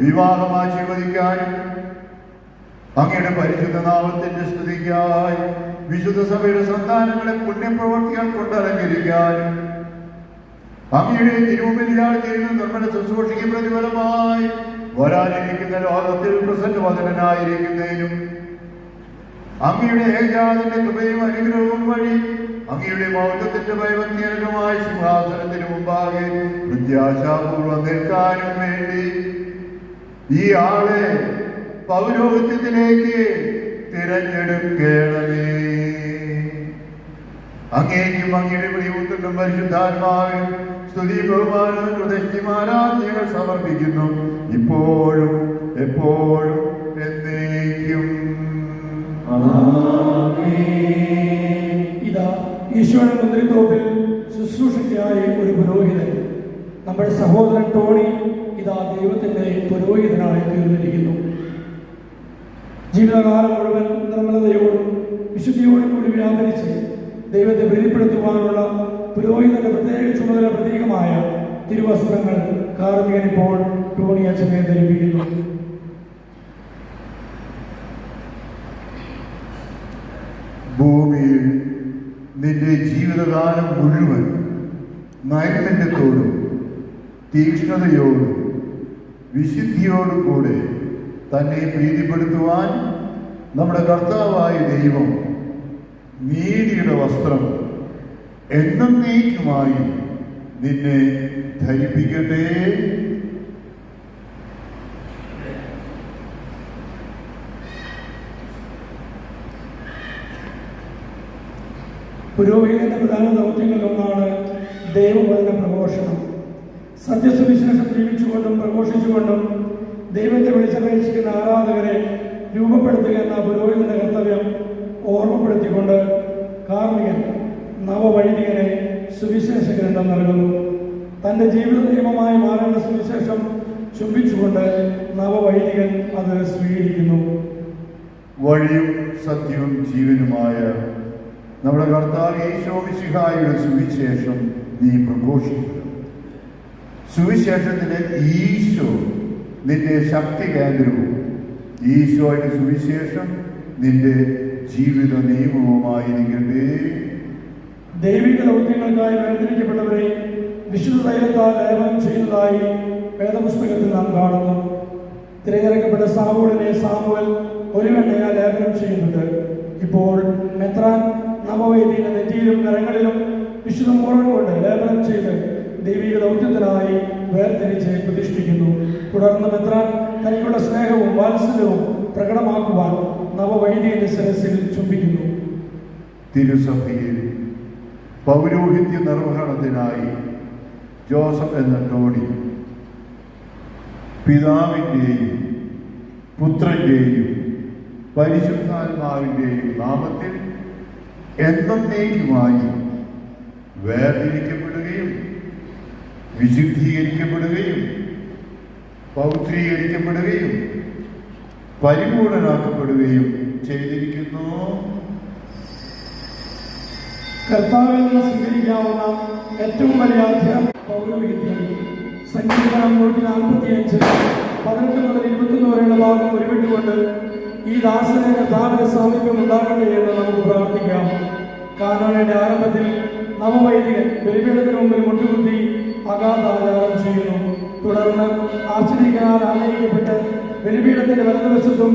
വിവാഹം ആശീർവദിക്കാനും അങ്ങയുടെ പരിശുദ്ധ നാമത്തിന്റെ സ്തുതിക്കായി. വിശുദ്ധ സഭയുടെ സന്താനങ്ങളെ പുണ്യപ്രവർത്തികൾ കൊണ്ട് അലങ്കരിക്കാനും അങ്ങയുടെ തിരുവുമ്പിലാണ് ചെയ്യുന്ന നിർമ്മല ശുശ്രൂഷയ്ക്ക് പ്രതിഫലമായി. വരാനിരിക്കുന്ന ലോകത്തിൽ പ്രസന്നവദനായിരിക്കുന്നതിനും അങ്ങയുടെ ഏകാദിന്റെ കൃപയും അനുഗ്രഹവും വഴി അങ്ങയുടെ മൗത്വത്തിന്റെ ഭയഭക്തിയനകമായ സിംഹാസനത്തിന് മുമ്പാകെ പ്രത്യാശാപൂർവം നിൽക്കാനും വേണ്ടി ഈ ആളെ പൗരോഹിത്യത്തിലേക്ക് തിരഞ്ഞെടുക്കണമേ. അങ്ങേക്കും അങ്ങയുടെ പ്രിയപുത്രനും പരിശുദ്ധാത്മാവിനും സ്തുതി ബഹുമാനവും പ്രദക്ഷിമാരാധനകൾ സമർപ്പിക്കുന്നു. ഇപ്പോഴും എപ്പോഴും എന്നേക്കും. ഇതാ ഈശോയുടെ മന്ത്രിത്തോപ്പിൽ ശുശ്രൂഷയ്ക്കായി ഒരു പുരോഹിതൻ. നമ്മുടെ സഹോദരൻ ടോണി ഇതാ ദൈവത്തിന്റെ പുരോഹിതനായി തീർന്നിരിക്കുന്നു ജീവിതകാലം മുഴുവൻ നിർമ്മലതയോടും വിശുദ്ധിയോടും കൂടി വ്യാപരിച്ച് ദൈവത്തെ പ്രീതിപ്പെടുത്തുവാനുള്ള പുരോഹിതന്റെ പ്രത്യേക ചുമതല പ്രതീകമായ തിരുവസ്ത്രങ്ങൾ കാർമികൻ ഇപ്പോൾ ടോണി അച്ഛനെ ധരിപ്പിക്കുന്നു. ഭൂമിയിൽ നിന്റെ ജീവിതകാലം മുഴുവൻ നൈർമല്യത്തോടും തീക്ഷ്ണതയോടും വിശുദ്ധിയോടും കൂടെ തന്നെ പ്രീതിപ്പെടുത്തുവാൻ നമ്മുടെ കർത്താവായ ദൈവം നീതിയുടെ വസ്ത്രം എന്നേക്കുമായി നിന്നെ ധരിപ്പിക്കട്ടെ. പുരോഹിതന്റെ പ്രധാന ദൗത്യങ്ങളിലൊന്നാണ് ദൈവവചന പ്രഘോഷണം. സത്യസുവിശേഷം ജീവിച്ചുകൊണ്ടും പ്രഘോഷിച്ചുകൊണ്ടും ദൈവത്തെ വിളിച്ചപേക്ഷിക്കുന്ന ആരാധകരെ രൂപപ്പെടുത്തുക എന്ന പുരോഹിതന്റെ കർത്തവ്യം ഓർമ്മപ്പെടുത്തിക്കൊണ്ട് കാർമികൻ നവവൈദികനെ സുവിശേഷ ഗ്രന്ഥം നൽകുന്നു. തന്റെ ജീവിത നിയമമായി മാറേണ്ട സുവിശേഷം ചുംബിച്ചുകൊണ്ട് നവവൈദികൻ അത് സ്വീകരിക്കുന്നു. വഴിയും സത്യവും ജീവനുമായ നമ്മുടെ കർത്താവ് ഈശോമിശിഹായുടെ സുവിശേഷം നീ പ്രഘോഷിക്കുക സുവിശേഷത്തിലെ ഈശോ നിന്റെ ശക്തി കേന്ദ്രവും. ഈശോയുടെ സുവിശേഷം നിന്റെ ജീവിത നിയമവുമായിരിക്കട്ടെ ദൈവിക ദൗത്യങ്ങൾക്കായി വേർതിരിക്കപ്പെട്ടവരെ വിശുദ്ധ ലേപനം ചെയ്യുന്നതായി വേദപുസ്തകത്തിൽ നാം കാണുന്നു. തിരഞ്ഞെടുക്കപ്പെട്ട സാമുവിനെ സാമുവൽ ഒരുവെണ്ണയാൽ ലേപനം ചെയ്യുന്നുണ്ട് ഇപ്പോൾ മെത്രാൻ നവവൈദിക നെറ്റിയിലും നിറങ്ങളിലും വിശുദ്ധ മോറൻ കൊണ്ട് ലേപനം ചെയ്ത് ദൈവിക ദൗത്യത്തിനായി വേർതിരിച്ച് പ്രതിഷ്ഠിക്കുന്നു. തുടർന്ന് മെത്രാൻ തനിക്കുള്ള സ്നേഹവും വാത്സല്യവും പ്രകടമാക്കുവാൻ നവവൈദികന്റെ സരസിൽ ചുംബിക്കുന്നു. തിരുസഭയിൽ പൗരോഹിത്യ നിർവഹണത്തിനായി ജോസഫ് എന്ന ടോണി പിതാവിന്റെയും പുത്രന്റെയും പരിശുദ്ധാത്മാവിന്റെയും നാമത്തിൽ എന്നേക്കുമായി വേർതിരിക്കപ്പെടുകയും വിശുദ്ധീകരിക്കപ്പെടുകയും പൗത്രീകരിക്കപ്പെടുകയും പരിപൂർണനാക്കപ്പെടുകയും ചെയ്തിരിക്കുന്നു. സ്വീകരിക്കാവുന്ന ഏറ്റവും വലിയ അധ്യാപന സംഗീതം അഞ്ച് പതിനെട്ട് മുതൽ ഇരുപത്തൊന്ന് വരെയുള്ള ഭാഗം ഈ ദാസനെ കർത്താവിന്റെ സാമീപ്യം ഉണ്ടാകട്ടെ എന്ന് നമുക്ക് പ്രാർത്ഥിക്കാം. കാനോനയുടെ ആരംഭത്തിൽ നവവൈദികൻ ബലിപീഠത്തിന് മുമ്പിൽ മുട്ടുകുത്തി അഗാധാചാരം ചെയ്യുന്നു. തുടർന്ന് ആശ്രയിക്കാൻ ആനയിക്കപ്പെട്ട് ബലിപീഠത്തിന്റെ വലതുവശത്തും